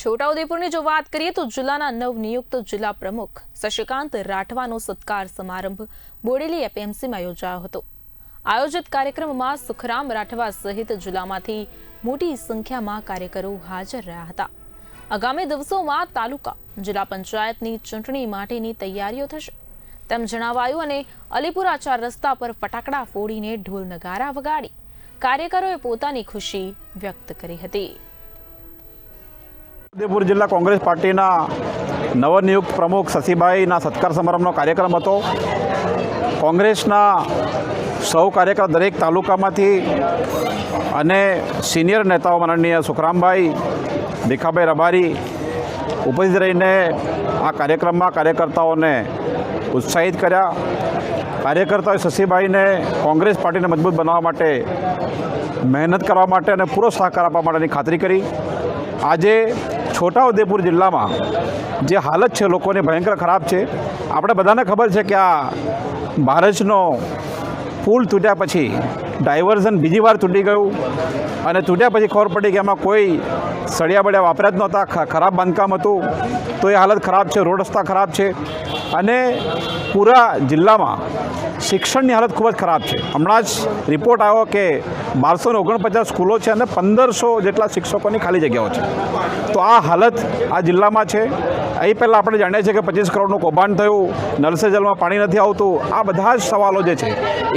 છોટાઉદેપુરની જો વાત કરીએ તો જિલ્લાના નવનિયુક્ત જિલ્લા પ્રમુખ શશિકાંત રાઠવાનો સત્કાર સમારંભ બોડેલી એપીએમસીમાં યોજાયો હતો. આયોજિત કાર્યક્રમમાં સુખરામ રાઠવા સહિત જિલ્લામાંથી મોટી સંખ્યામાં કાર્યકરો હાજર રહ્યા હતા. આગામી દિવસોમાં તાલુકા, જિલ્લા પંચાયતની ચૂંટણી માટેની તૈયારીઓ થશે. તેમ જણાવાયું અને અલીપુરા ચાર રસ્તા પર ફટાકડા ફોડીને ઢોલ નગારા વગાડી કાર્યકરોએ પોતાની ખુશી વ્યક્ત કરી હતી. ઉદયપુર જિલ્લા કોંગ્રેસ પાર્ટીના નવનિયુક્ત પ્રમુખ શશીભાઈના સત્કાર સમારંભનો કાર્યક્રમ હતો. કોંગ્રેસના સૌ કાર્યકર દરેક તાલુકામાંથી અને સિનિયર નેતાઓ માનનીય સુખરામભાઈ, ભીખાભાઈ રબારી ઉપસ્થિત રહીને આ કાર્યક્રમમાં કાર્યકર્તાઓને ઉત્સાહિત કર્યા. કાર્યકર્તાઓએ શશીભાઈને કોંગ્રેસ પાર્ટીને મજબૂત બનાવવા માટે મહેનત કરવા માટે અને પૂરો સહકાર આપવા માટેની ખાતરી કરી. આજે છોટાઉદેપુર જિલ્લામાં જે હાલત છે, લોકોની ભયંકર ખરાબ છે. આપણે બધાને ખબર છે કે આ ભારતનો પુલ તૂટ્યા પછી ડાયવર્ઝન બીજી વાર તૂટી ગયું અને તૂટ્યા પછી ખબર પડી કે એમાં કોઈ સળિયા બળિયા વાપર્યા જ નહોતા ખરાબ બાંધકામ હતું. તો એ હાલત ખરાબ છે, રોડ રસ્તા ખરાબ છે. અને પૂરા જિલ્લામાં શિક્ષણની હાલત ખૂબ જ ખરાબ છે. હમણાં જ રિપોર્ટ આવ્યો કે બારસો ને ઓગણપચાસ સ્કૂલો છે અને પંદરસો જેટલા શિક્ષકોની ખાલી જગ્યાઓ છે. તો આ હાલત આ જિલ્લામાં છે. અહીં પહેલાં આપણે જાણીએ છીએ કે પચીસ કરોડનું કૌભાંડ થયું નલ જલમાં પાણી નથી આવતું. આ બધા જ સવાલો જે છે,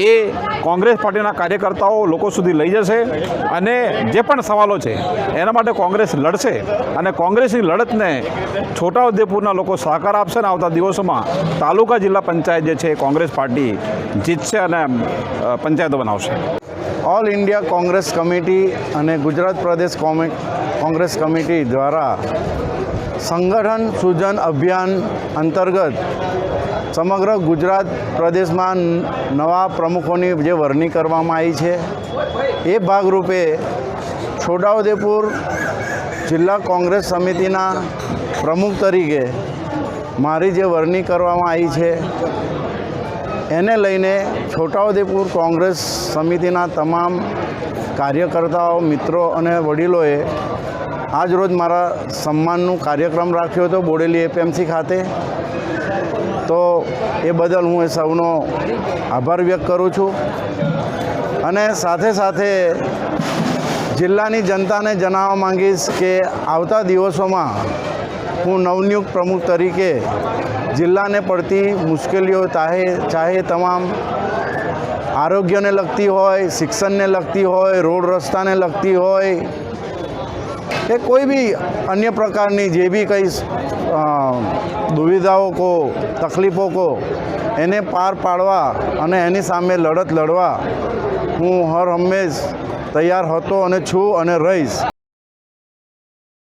એ કોંગ્રેસ પાર્ટીના કાર્યકર્તાઓ લોકો સુધી લઈ જશે અને જે પણ સવાલો છે, એના માટે કોંગ્રેસ લડશે અને કોંગ્રેસની લડતને છોટાઉદેપુરના લોકો સહકાર આપશે ને આવતા દિવસોમાં તાલુકા જિલ્લા પંચાયત જે છે કોંગ્રેસ પાર્ટી જીતશે અને પંચાયતો બનાવશે. ઓલ ઇન્ડિયા કોંગ્રેસ કમિટી અને ગુજરાત પ્રદેશ કોંગ્રેસ કમિટી દ્વારા સંગઠન સૂજન અભિયાન અંતર્ગત સમગ્ર ગુજરાત પ્રદેશમાં નવા પ્રમુખોની જે વરણી કરવામાં આવી છે, એ ભાગરૂપે છોટાઉદેપુર જિલ્લા કોંગ્રેસ સમિતિના પ્રમુખ તરીકે મારી જે વરણી કરવામાં આવી છે એને લઈને છોટાઉદેપુર કોંગ્રેસ સમિતિના તમામ કાર્યકર્તાઓ, મિત્રો અને વડીલોએ આજ રોજ મારા સન્માનનું કાર્યક્રમ રાખ્યો હતો બોડેલી એપીએમસી ખાતે. તો એ બદલ હું એ સૌનો આભાર વ્યક્ત કરું છું. અને સાથે સાથે જિલ્લાની જનતાને જણાવવા માંગીશ કે આવતા દિવસોમાં હું નવનિયુક્ત પ્રમુખ તરીકે જિલ્લાને પડતી મુશ્કેલીઓ ચાહે ચાહે તમામ આરોગ્યને લગતી હોય, શિક્ષણને લગતી હોય, રોડ રસ્તાને લગતી હોય કે કોઈ બી અન્ય પ્રકારની જે બી કંઈ દુવિધાઓ કો, તકલીફો કો, એને પાર પાડવા અને એની સામે લડત લડવા હું હર હંમેશ તૈયાર હતો અને છું અને રહીશ.